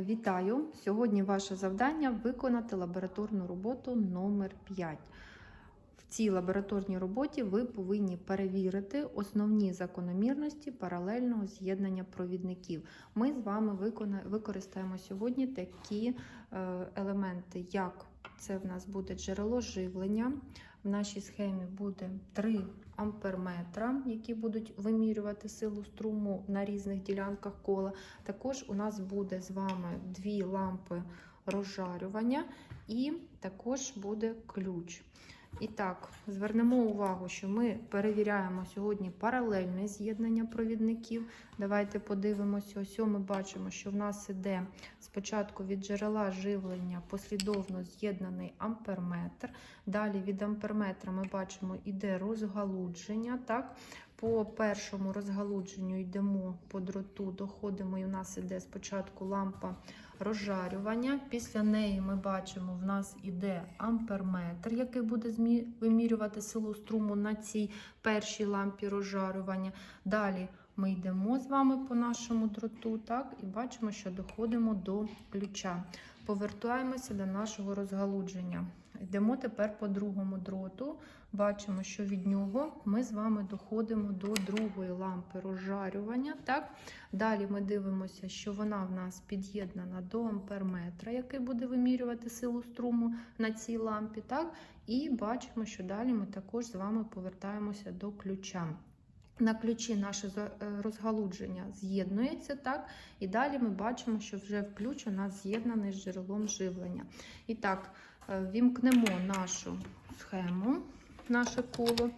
Вітаю! Сьогодні ваше завдання виконати лабораторну роботу номер 5. В цій лабораторній роботі ви повинні перевірити основні закономірності паралельного з'єднання провідників. Ми з вами використаємо сьогодні такі е, елементи, як це в нас буде джерело живлення. В нашій схемі буде 3 амперметра, які будуть вимірювати силу струму на різних ділянках кола. Також у нас буде з вами дві лампи розжарювання і також буде ключ. І так, звернемо увагу, що ми перевіряємо сьогодні паралельне з'єднання провідників. Давайте подивимося. Ось ми бачимо, що в нас іде спочатку від джерела живлення послідовно з'єднаний амперметр. Далі від амперметра ми бачимо іде розгалудження. Так? По першому розгалудженню йдемо по дроту, доходимо, і в нас іде спочатку лампа розжарювання. Після неї ми бачимо, в нас іде амперметр, який буде вимірювати силу струму на цій першій лампі розжарювання. Далі ми йдемо з вами по нашому дроту, так, і бачимо, що доходимо до ключа. Повертаємося до нашого розгалудження. Йдемо тепер по другому дроту. Бачимо, що від нього ми з вами доходимо до другої лампи розжарювання. Так? Далі ми дивимося, що вона в нас під'єднана до амперметра, який буде вимірювати силу струму на цій лампі. Так? І бачимо, що далі ми також з вами повертаємося до ключа. На ключі наше розгалудження з'єднується, так? І далі ми бачимо, що вже в ключ у нас з'єднаний з джерелом живлення. І так, вімкнемо нашу схему, наше коло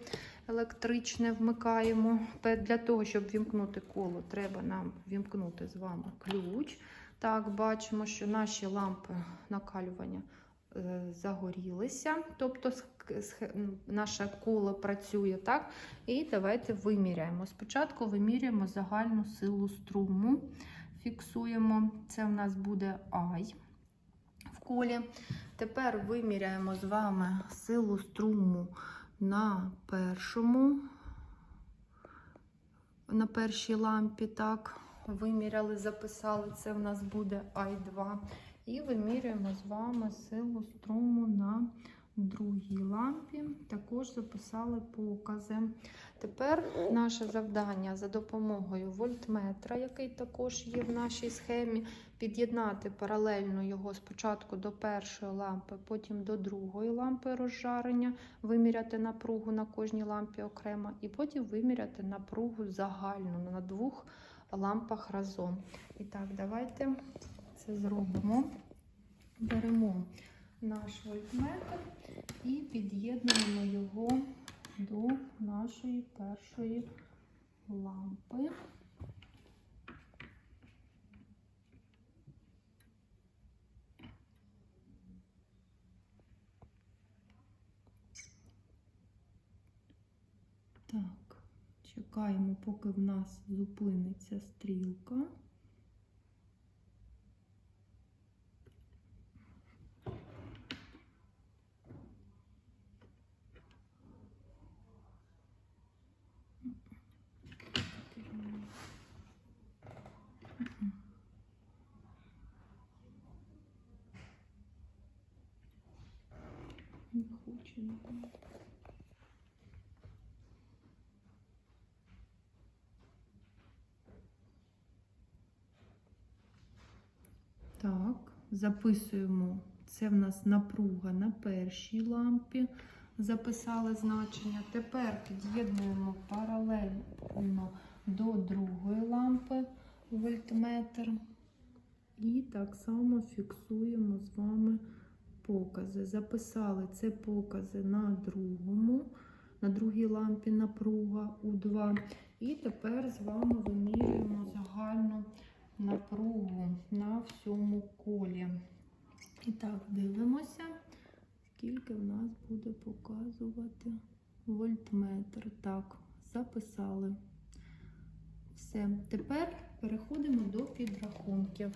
електричне вмикаємо. Для того, щоб вімкнути коло, треба нам вімкнути з вами ключ. Так, бачимо, що наші лампи накалювання загорілися, тобто наше коло працює так. І давайте виміряємо. Спочатку виміряємо загальну силу струму, фіксуємо, це в нас буде I колі. Тепер виміряємо з вами силу струму на першому, на першій лампі, так, виміряли, записали, це в нас буде I2. І вимірюємо з вами силу струму на другій лампі. Також записали покази. Тепер наше завдання за допомогою вольтметра, який також є в нашій схемі, під'єднати паралельно його спочатку до першої лампи, потім до другої лампи розжарення, виміряти напругу на кожній лампі окремо, і потім виміряти напругу загальну на двох лампах разом. І так, давайте це зробимо. Беремо наш вольтметр і під'єднуємо його до нашої першої лампи. Так, чекаємо, поки в нас зупиниться стрілка. Не. Так, записуємо. Це в нас напруга на першій лампі. Записали значення. Тепер під'єднуємо паралельно до другої лампи вольтметр. І так само фіксуємо з вами покази. Записали це покази на другому, на другій лампі напруга У2. І тепер з вами вимірюємо загальну напругу на всьому колі. І так, дивимося, скільки в нас буде показувати вольтметр. Так, записали. Все. Тепер переходимо до підрахунків.